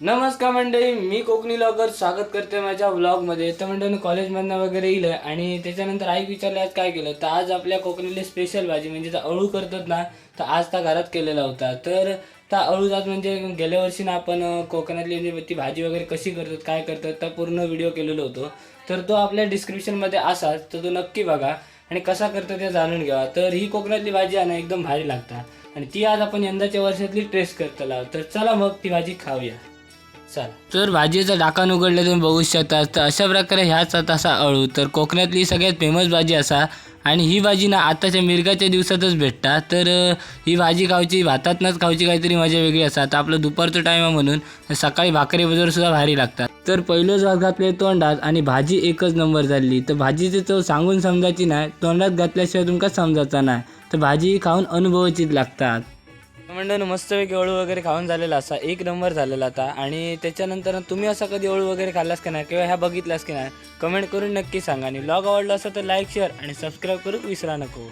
नमस्कार मंडळी मी कोकणी लॉगर स्वागत करते माझ्या व्लॉगमध्ये तर मंडळी कॉलेजमधनं वगैरे येलं आणि त्याच्यानंतर आई विचारले आज काय केलं? तर आज आपल्या कोकणीला स्पेशल भाजी म्हणजे अळू करतात ना तर आज त्या घरात केलेला होता. तर त्या अळू आज म्हणजे गेल्या वर्षी ना आपण कोकणातली म्हणजे ती भाजी वगैरे कशी करतात काय करतात त्या पूर्ण व्हिडिओ केलेलो होतो. तर तो आपल्या डिस्क्रिप्शनमध्ये असाच तर तो नक्की बघा आणि कसा करतो ते जाणून घ्यावा तर ही कोकणातली भाजी आहे ना एकदम भारी लागतात आणि ती आज आपण यंदाच्या वर्षातली टेस्ट करतला. तर चला मग ती भाजी खाऊया. तर भाजीचं डाकण उघडलं तुम्ही बघू शकता तर अशा प्रकारे ह्याच तसा अळू. तर कोकणातली सगळ्यात फेमस भाजी असा. आणि ही भाजी ना आताच्या मिरगाच्या दिवसातच भेटता तर ही भाजी खावची भातातनंच खावची काहीतरी मजा वेगळी असा तर आपलं दुपारचं टाईम आहे म्हणून सकाळी भाकरी बजर सुद्धा भारी लागतात. तर पहिलंच भात घातले तोंडात आणि भाजी एकच नंबर झाली तर भाजीची चव सांगून समजायची नाही. तोंडात घातल्याशिवाय तुमका समजायचा नाही. तर भाजी खाऊन अनुभवाचीच लागतात. मंडळ मस्तपैकी अळू वगैरे खाऊन झालेला असा एक नंबर झालेला आता. आणि त्याच्यानंतर तुम्ही असा कधी अळू वगैरे खाल्लास की नाही किंवा ह्या बघितलास की नाही कमेंट करून नक्की सांगा. आणि ब्लॉग आवडला असेल तर लाईक शेअर आणि सबस्क्राईब करू विसरा नको.